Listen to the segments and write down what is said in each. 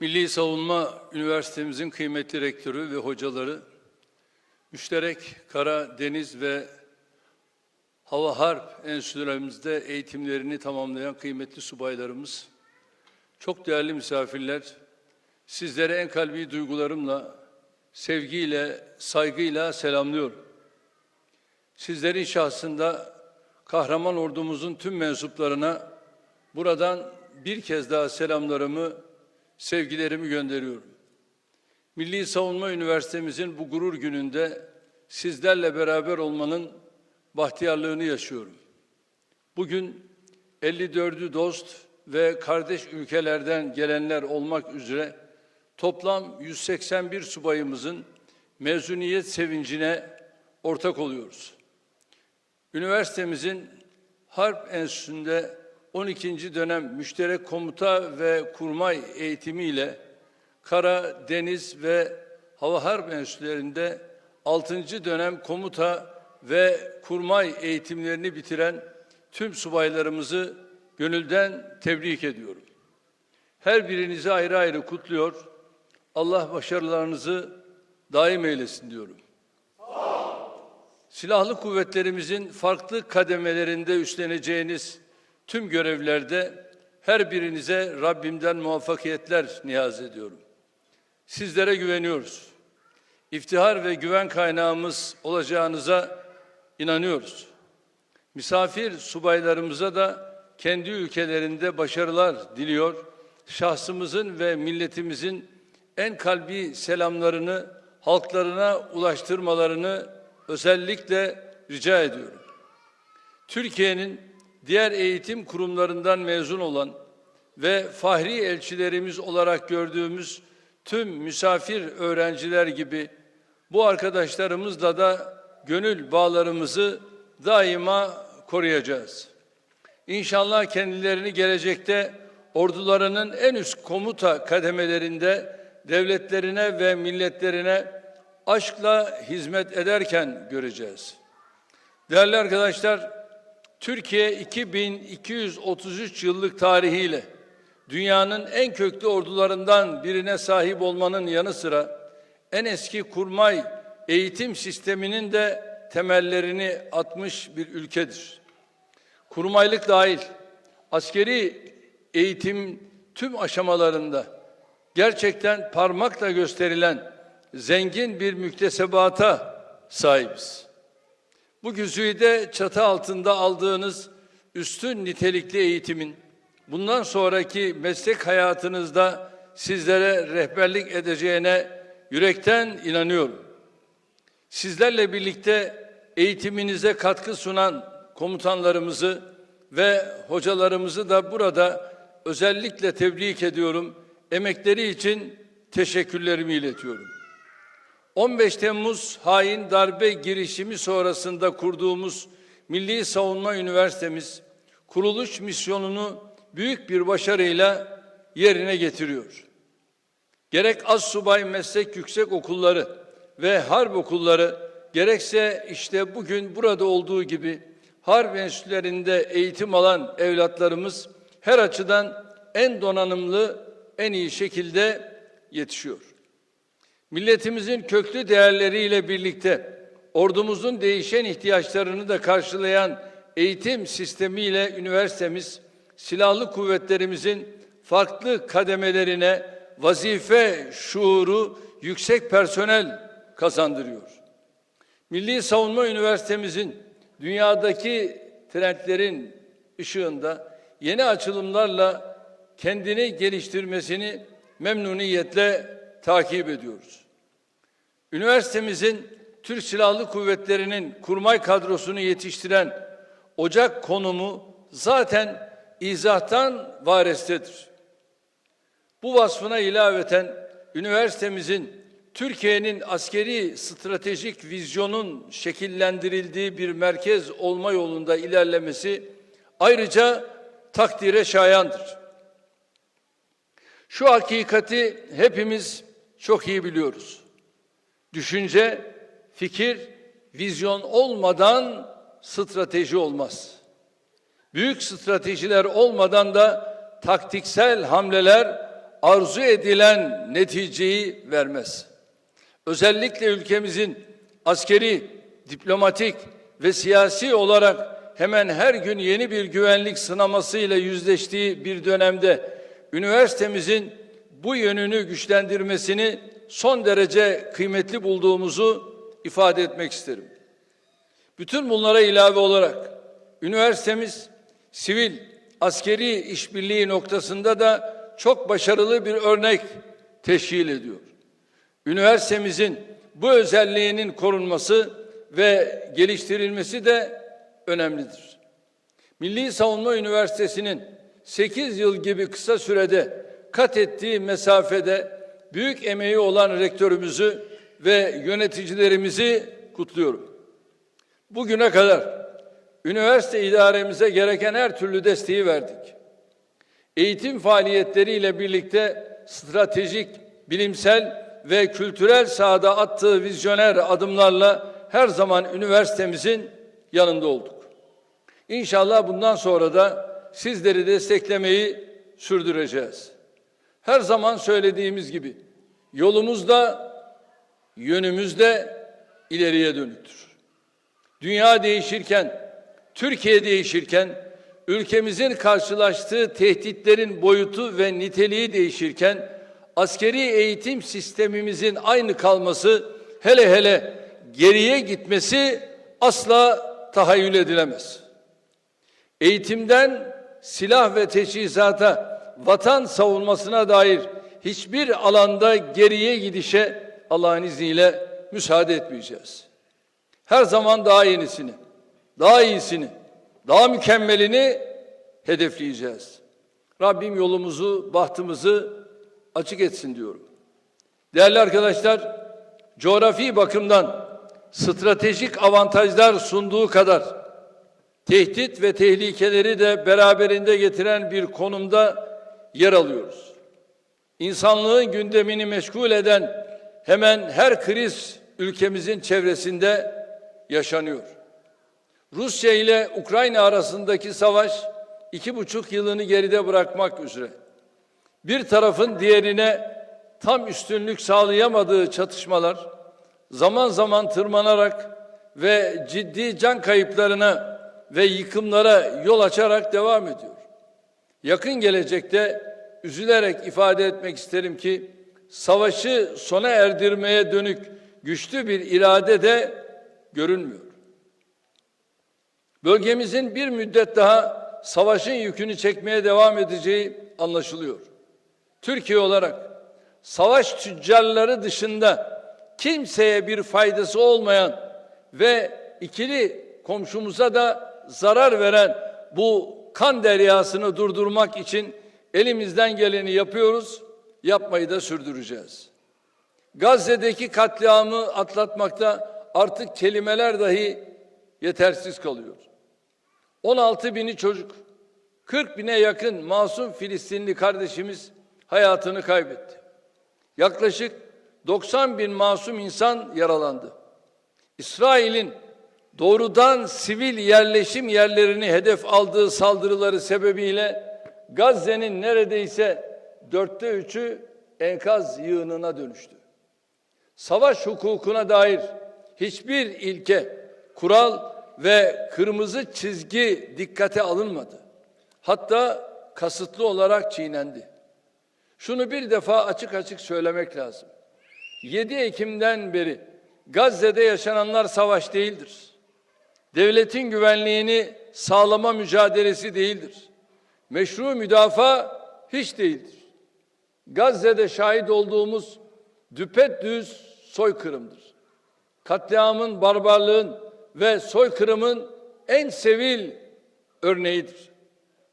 Milli Savunma Üniversitemizin kıymetli rektörü ve hocaları, müşterek kara, deniz ve hava harp enstitülerimizde eğitimlerini tamamlayan kıymetli subaylarımız, çok değerli misafirler, sizlere en kalbi duygularımla, sevgiyle, saygıyla selamlıyorum. Sizlerin şahsında kahraman ordumuzun tüm mensuplarına buradan bir kez daha selamlarımı, sevgilerimi gönderiyorum. Milli Savunma Üniversitemizin bu gurur gününde sizlerle beraber olmanın bahtiyarlığını yaşıyorum. Bugün 54'ü dost ve kardeş ülkelerden gelenler olmak üzere toplam 181 subayımızın mezuniyet sevincine ortak oluyoruz. Üniversitemizin Harp Enstitüsü'nde 12. dönem müşterek komuta ve kurmay eğitimiyle kara, deniz ve hava harp enstitülerinde 6. dönem komuta ve kurmay eğitimlerini bitiren tüm subaylarımızı gönülden tebrik ediyorum. Her birinizi ayrı ayrı kutluyor. Allah başarılarınızı daim eylesin diyorum. Silahlı kuvvetlerimizin farklı kademelerinde üstleneceğiniz tüm görevlerde her birinize Rabbimden muvaffakiyetler niyaz ediyorum. Sizlere güveniyoruz. İftihar ve güven kaynağımız olacağınıza inanıyoruz. Misafir subaylarımıza da kendi ülkelerinde başarılar diliyor. Şahsımızın ve milletimizin en kalbi selamlarını halklarına ulaştırmalarını özellikle rica ediyorum. Türkiye'nin diğer eğitim kurumlarından mezun olan ve fahri elçilerimiz olarak gördüğümüz tüm misafir öğrenciler gibi bu arkadaşlarımızla da gönül bağlarımızı daima koruyacağız. İnşallah kendilerini gelecekte ordularının en üst komuta kademelerinde devletlerine ve milletlerine aşkla hizmet ederken göreceğiz. Değerli arkadaşlar, Türkiye 2233 yıllık tarihiyle dünyanın en köklü ordularından birine sahip olmanın yanı sıra en eski kurmay eğitim sisteminin de temellerini atmış bir ülkedir. Kurmaylık dahil askeri eğitim tüm aşamalarında gerçekten parmakla gösterilen zengin bir müktesebata sahibiz. Bu güzide çatı altında aldığınız üstün nitelikli eğitimin bundan sonraki meslek hayatınızda sizlere rehberlik edeceğine yürekten inanıyorum. Sizlerle birlikte eğitiminize katkı sunan komutanlarımızı ve hocalarımızı da burada özellikle tebrik ediyorum. Emekleri için teşekkürlerimi iletiyorum. 15 Temmuz hain darbe girişimi sonrasında kurduğumuz Milli Savunma Üniversitemiz kuruluş misyonunu büyük bir başarıyla yerine getiriyor. Gerek az subay meslek yüksek okulları ve harp okulları gerekse işte bugün burada olduğu gibi harp enstitülerinde eğitim alan evlatlarımız her açıdan en donanımlı, en iyi şekilde yetişiyor. Milletimizin köklü değerleriyle birlikte ordumuzun değişen ihtiyaçlarını da karşılayan eğitim sistemiyle üniversitemiz silahlı kuvvetlerimizin farklı kademelerine vazife şuuru yüksek personel kazandırıyor. Milli Savunma Üniversitemizin dünyadaki trendlerin ışığında yeni açılımlarla kendini geliştirmesini memnuniyetle takip ediyoruz. Üniversitemizin Türk Silahlı Kuvvetleri'nin kurmay kadrosunu yetiştiren ocak konumu zaten izahtan varestedir. Bu vasfına ilaveten üniversitemizin Türkiye'nin askeri stratejik vizyonun şekillendirildiği bir merkez olma yolunda ilerlemesi ayrıca takdire şayandır. Şu hakikati hepimiz çok iyi biliyoruz. Düşünce, fikir, vizyon olmadan strateji olmaz. Büyük stratejiler olmadan da taktiksel hamleler arzu edilen neticeyi vermez. Özellikle ülkemizin askeri, diplomatik ve siyasi olarak hemen her gün yeni bir güvenlik sınamasıyla yüzleştiği bir dönemde üniversitemizin bu yönünü güçlendirmesini son derece kıymetli bulduğumuzu ifade etmek isterim. Bütün bunlara ilave olarak üniversitemiz sivil askeri işbirliği noktasında da çok başarılı bir örnek teşkil ediyor. Üniversitemizin bu özelliğinin korunması ve geliştirilmesi de önemlidir. Milli Savunma Üniversitesi'nin 8 yıl gibi kısa sürede kat ettiği mesafede büyük emeği olan rektörümüzü ve yöneticilerimizi kutluyorum. Bugüne kadar üniversite idaremize gereken her türlü desteği verdik. Eğitim faaliyetleriyle birlikte stratejik, bilimsel ve kültürel sahada attığı vizyoner adımlarla her zaman üniversitemizin yanında olduk. İnşallah bundan sonra da sizleri desteklemeyi sürdüreceğiz. Her zaman söylediğimiz gibi yolumuz da yönümüz de ileriye dönüktür. Dünya değişirken, Türkiye değişirken, ülkemizin karşılaştığı tehditlerin boyutu ve niteliği değişirken, askeri eğitim sistemimizin aynı kalması, hele hele geriye gitmesi asla tahayyül edilemez. Eğitimden silah ve teçhizata, vatan savunmasına dair hiçbir alanda geriye gidişe Allah'ın izniyle müsaade etmeyeceğiz. Her zaman daha yenisini, daha iyisini, daha mükemmelini hedefleyeceğiz. Rabbim yolumuzu, bahtımızı açık etsin diyorum. Değerli arkadaşlar, coğrafi bakımdan stratejik avantajlar sunduğu kadar tehdit ve tehlikeleri de beraberinde getiren bir konumda yer alıyoruz. İnsanlığın gündemini meşgul eden hemen her kriz ülkemizin çevresinde yaşanıyor. Rusya ile Ukrayna arasındaki savaş iki buçuk yılını geride bırakmak üzere. Bir tarafın diğerine tam üstünlük sağlayamadığı çatışmalar zaman zaman tırmanarak ve ciddi can kayıplarına ve yıkımlara yol açarak devam ediyor. Yakın gelecekte üzülerek ifade etmek isterim ki savaşı sona erdirmeye dönük güçlü bir irade de görünmüyor. Bölgemizin bir müddet daha savaşın yükünü çekmeye devam edeceği anlaşılıyor. Türkiye olarak savaş tüccarları dışında kimseye bir faydası olmayan ve ikili komşumuza da zarar veren bu kan deryasını durdurmak için elimizden geleni yapıyoruz, yapmayı da sürdüreceğiz. Gazze'deki katliamı atlatmakta artık kelimeler dahi yetersiz kalıyor. 16 bini çocuk, 40 bine yakın masum Filistinli kardeşimiz hayatını kaybetti. Yaklaşık 90 bin masum insan yaralandı. İsrail'in doğrudan sivil yerleşim yerlerini hedef aldığı saldırıları sebebiyle Gazze'nin neredeyse dörtte üçü enkaz yığınına dönüştü. Savaş hukukuna dair hiçbir ilke, kural ve kırmızı çizgi dikkate alınmadı. Hatta kasıtlı olarak çiğnendi. Şunu bir defa açık açık söylemek lazım. 7 Ekim'den beri Gazze'de yaşananlar savaş değildir. Devletin güvenliğini sağlama mücadelesi değildir. Meşru müdafaa hiç değildir. Gazze'de şahit olduğumuz düpedüz soykırımdır. Katliamın, barbarlığın ve soykırımın en sevil örneğidir.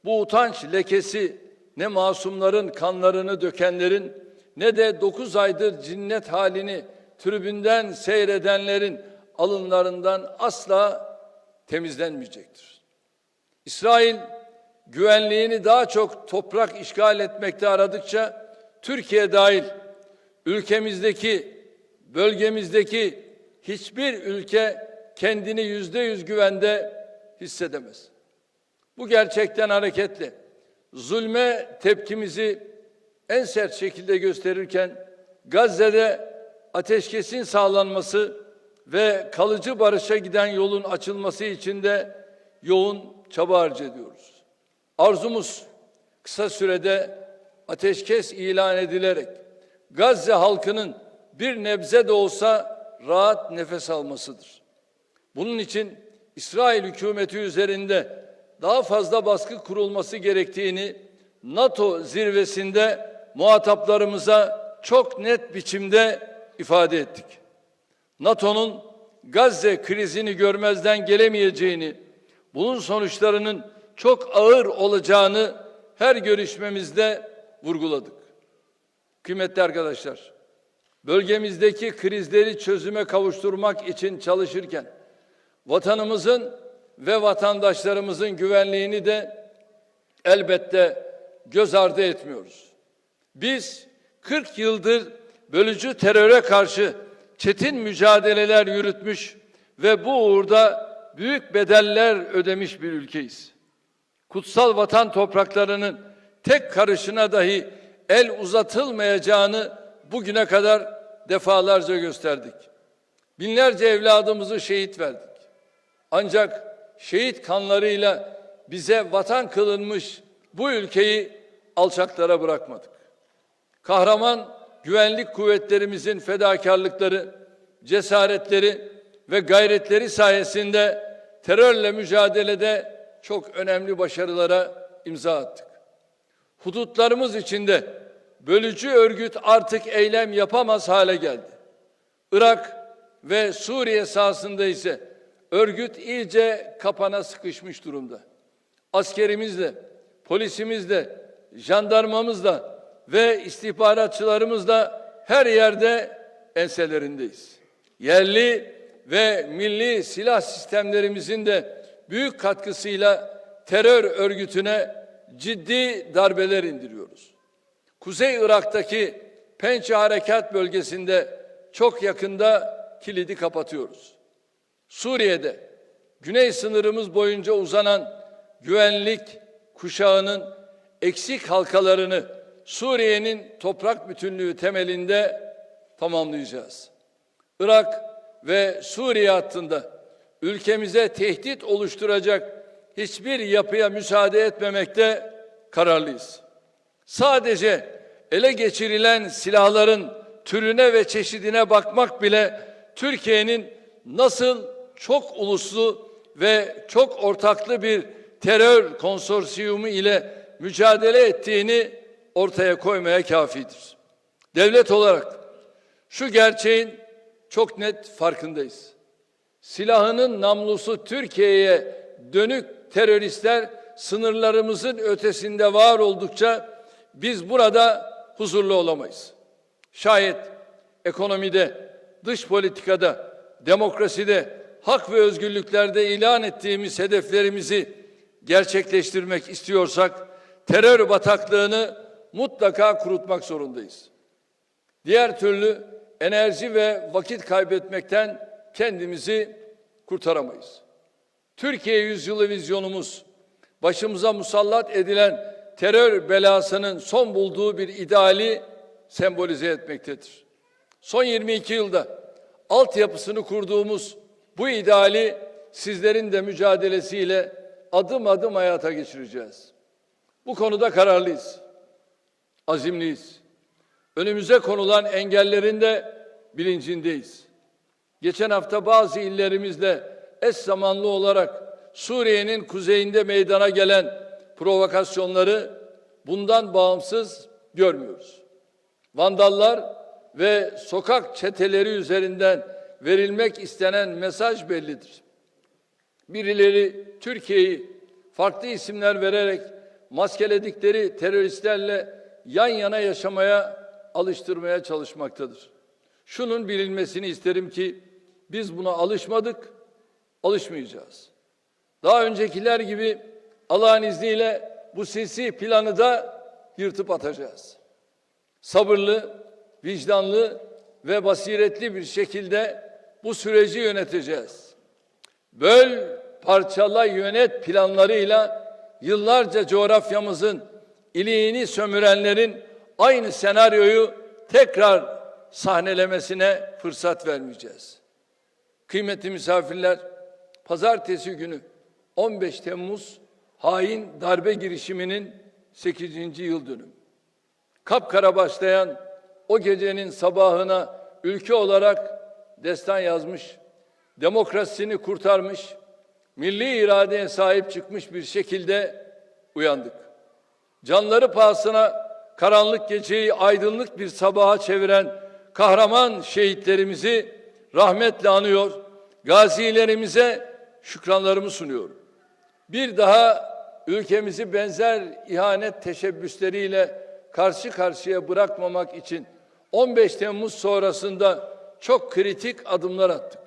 Bu utanç lekesi ne masumların kanlarını dökenlerin ne de dokuz aydır cinnet halini tribünden seyredenlerin alınlarından asla temizlenmeyecektir. İsrail güvenliğini daha çok toprak işgal etmekte aradıkça Türkiye dahil ülkemizdeki, bölgemizdeki hiçbir ülke kendini yüzde yüz güvende hissedemez. Bu gerçekten hareketle zulme tepkimizi en sert şekilde gösterirken Gazze'de ateşkesin sağlanması ve kalıcı barışa giden yolun açılması için de yoğun çaba harcıyoruz. Arzumuz kısa sürede ateşkes ilan edilerek Gazze halkının bir nebze de olsa rahat nefes almasıdır. Bunun için İsrail hükümeti üzerinde daha fazla baskı kurulması gerektiğini NATO zirvesinde muhataplarımıza çok net biçimde ifade ettik. NATO'nun Gazze krizini görmezden gelemeyeceğini, bunun sonuçlarının çok ağır olacağını her görüşmemizde vurguladık. Kıymetli arkadaşlar, bölgemizdeki krizleri çözüme kavuşturmak için çalışırken vatanımızın ve vatandaşlarımızın güvenliğini de elbette göz ardı etmiyoruz. Biz 40 yıldır bölücü teröre karşı çetin mücadeleler yürütmüş ve bu uğurda büyük bedeller ödemiş bir ülkeyiz. Kutsal vatan topraklarının tek karışına dahi el uzatılmayacağını bugüne kadar defalarca gösterdik. Binlerce evladımızı şehit verdik. Ancak şehit kanlarıyla bize vatan kılınmış bu ülkeyi alçaklara bırakmadık. Kahraman güvenlik kuvvetlerimizin fedakarlıkları, cesaretleri ve gayretleri sayesinde terörle mücadelede çok önemli başarılara imza attık. Hudutlarımız içinde bölücü örgüt artık eylem yapamaz hale geldi. Irak ve Suriye sahasında ise örgüt iyice kapana sıkışmış durumda. Askerimizle, polisimizle, jandarmamızla ve istihbaratçılarımızla her yerde enselerindeyiz. Yerli ve milli silah sistemlerimizin de büyük katkısıyla terör örgütüne ciddi darbeler indiriyoruz. Kuzey Irak'taki Pençe Harekat bölgesinde çok yakında kilidi kapatıyoruz. Suriye'de güney sınırımız boyunca uzanan güvenlik kuşağının eksik halkalarını Suriye'nin toprak bütünlüğü temelinde tamamlayacağız. Irak ve Suriye hattında ülkemize tehdit oluşturacak hiçbir yapıya müsaade etmemekte kararlıyız. Sadece ele geçirilen silahların türüne ve çeşidine bakmak bile Türkiye'nin nasıl çok uluslu ve çok ortaklı bir terör konsorsiyumu ile mücadele ettiğini ortaya koymaya kafidir. Devlet olarak şu gerçeğin çok net farkındayız. Silahının namlusu Türkiye'ye dönük teröristler sınırlarımızın ötesinde var oldukça biz burada huzurlu olamayız. Şayet ekonomide, dış politikada, demokraside, hak ve özgürlüklerde ilan ettiğimiz hedeflerimizi gerçekleştirmek istiyorsak terör bataklığını mutlaka kurutmak zorundayız. Diğer türlü enerji ve vakit kaybetmekten kendimizi kurtaramayız. Türkiye yüzyılı vizyonumuz başımıza musallat edilen terör belasının son bulduğu bir ideali sembolize etmektedir. Son 22 yılda altyapısını kurduğumuz bu ideali sizlerin de mücadelesiyle adım adım hayata geçireceğiz. Bu konuda kararlıyız, azimliyiz. Önümüze konulan engellerin de bilincindeyiz. Geçen hafta bazı illerimizle eş zamanlı olarak Suriye'nin kuzeyinde meydana gelen provokasyonları bundan bağımsız görmüyoruz. Vandallar ve sokak çeteleri üzerinden verilmek istenen mesaj bellidir. Birileri Türkiye'yi farklı isimler vererek maskeledikleri teröristlerle yan yana yaşamaya alıştırmaya çalışmaktadır. Şunun bilinmesini isterim ki biz buna alışmadık, alışmayacağız. Daha öncekiler gibi Allah'ın izniyle bu sesi planı da yırtıp atacağız. Sabırlı, vicdanlı ve basiretli bir şekilde bu süreci yöneteceğiz. Böl, parçala, yönet planlarıyla yıllarca coğrafyamızın iliğini sömürenlerin aynı senaryoyu tekrar sahnelemesine fırsat vermeyeceğiz. Kıymetli misafirler, pazartesi günü 15 Temmuz hain darbe girişiminin 8. yıl dönümü. Kapkara başlayan o gecenin sabahına ülke olarak destan yazmış, demokrasisini kurtarmış, milli iradeye sahip çıkmış bir şekilde uyandık. Canları pahasına karanlık geceyi aydınlık bir sabaha çeviren kahraman şehitlerimizi rahmetle anıyor, gazilerimize şükranlarımı sunuyorum. Bir daha ülkemizi benzer ihanet teşebbüsleriyle karşı karşıya bırakmamak için 15 Temmuz sonrasında çok kritik adımlar attık.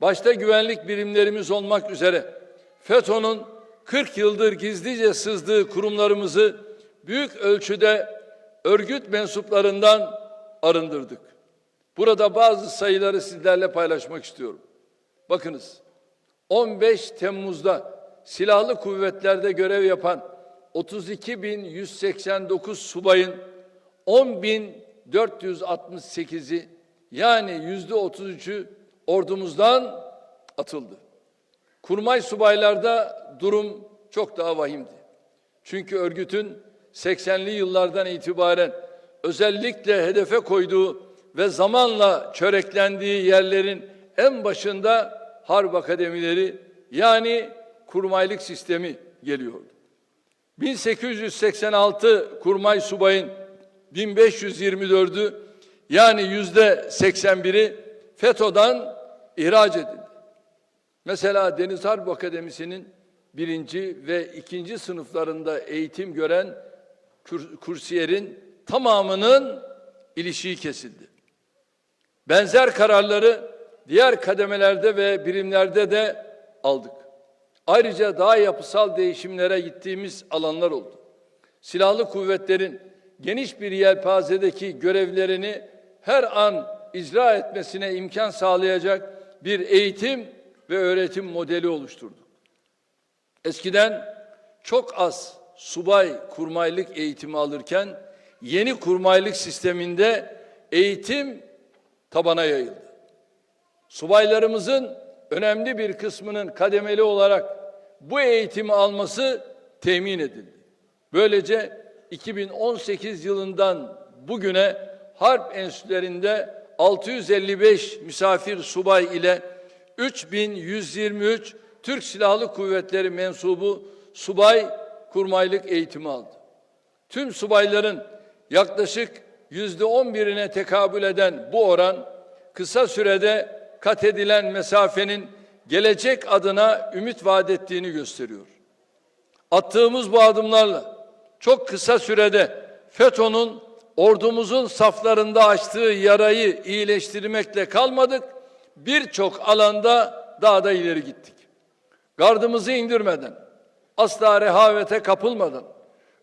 Başta güvenlik birimlerimiz olmak üzere FETÖ'nün 40 yıldır gizlice sızdığı kurumlarımızı büyük ölçüde örgüt mensuplarından arındırdık. Burada bazı sayıları sizlerle paylaşmak istiyorum. Bakınız 15 Temmuz'da silahlı kuvvetlerde görev yapan 32.189 subayın 10.468'i yani yüzde 33'ü ordumuzdan atıldı. Kurmay subaylarda durum çok daha vahimdi. Çünkü örgütün 80'li yıllardan itibaren özellikle hedefe koyduğu ve zamanla çöreklendiği yerlerin en başında harp akademileri yani kurmaylık sistemi geliyordu. 1886 kurmay subayın 1524'ü yani yüzde 81'i FETÖ'den ihraç edildi. Mesela Deniz Harp Akademisi'nin birinci ve ikinci sınıflarında eğitim gören kur- kursiyerin tamamının ilişiği kesildi. Benzer kararları diğer kademelerde ve birimlerde de aldık. Ayrıca daha yapısal değişimlere gittiğimiz alanlar oldu. Silahlı kuvvetlerin geniş bir yelpazedeki görevlerini her an icra etmesine imkan sağlayacak bir eğitim ve öğretim modeli oluşturduk. Eskiden çok az subay kurmaylık eğitimi alırken yeni kurmaylık sisteminde eğitim tabana yayıldı. Subaylarımızın önemli bir kısmının kademeli olarak bu eğitimi alması temin edildi. Böylece 2018 yılından bugüne harp enstitülerinde 655 misafir subay ile 3123 Türk Silahlı Kuvvetleri mensubu subay kurmaylık eğitimi aldı. Tüm subayların yaklaşık yüzde on birine tekabül eden bu oran kısa sürede kat edilen mesafenin gelecek adına ümit vaat ettiğini gösteriyor. Attığımız bu adımlarla çok kısa sürede FETÖ'nün ordumuzun saflarında açtığı yarayı iyileştirmekle kalmadık, birçok alanda daha da ileri gittik. Gardımızı indirmeden, asla rehavete kapılmadan,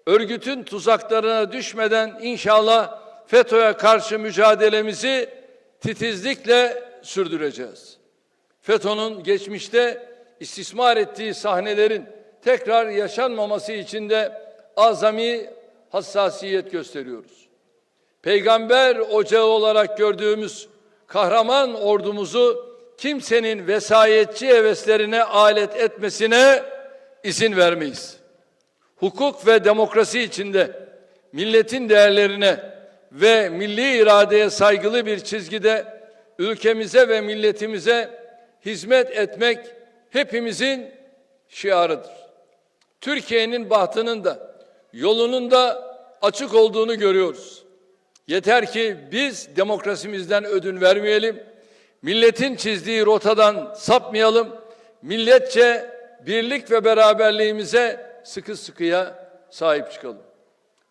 örgütün tuzaklarına düşmeden inşallah FETÖ'ye karşı mücadelemizi titizlikle sürdüreceğiz. FETÖ'nün geçmişte istismar ettiği sahnelerin tekrar yaşanmaması için de azami hassasiyet gösteriyoruz. Peygamber ocağı olarak gördüğümüz kahraman ordumuzu kimsenin vesayetçi heveslerine alet etmesine izin vermeyiz. Hukuk ve demokrasi içinde milletin değerlerine ve milli iradeye saygılı bir çizgide ülkemize ve milletimize hizmet etmek hepimizin şiarıdır. Türkiye'nin bahtının da yolunun da açık olduğunu görüyoruz. Yeter ki biz demokrasimizden ödün vermeyelim. Milletin çizdiği rotadan sapmayalım. Milletçe birlik ve beraberliğimize sıkı sıkıya sahip çıkalım.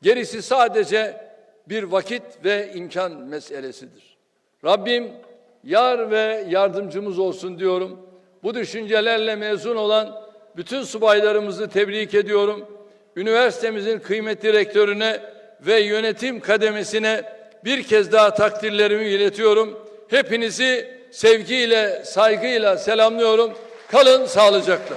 Gerisi sadece bir vakit ve imkan meselesidir. Rabbim yar ve yardımcımız olsun diyorum. Bu düşüncelerle mezun olan bütün subaylarımızı tebrik ediyorum. Üniversitemizin kıymetli rektörüne ve yönetim kademesine bir kez daha takdirlerimi iletiyorum. Hepinizi sevgiyle, saygıyla selamlıyorum. Kalın sağlıcakla.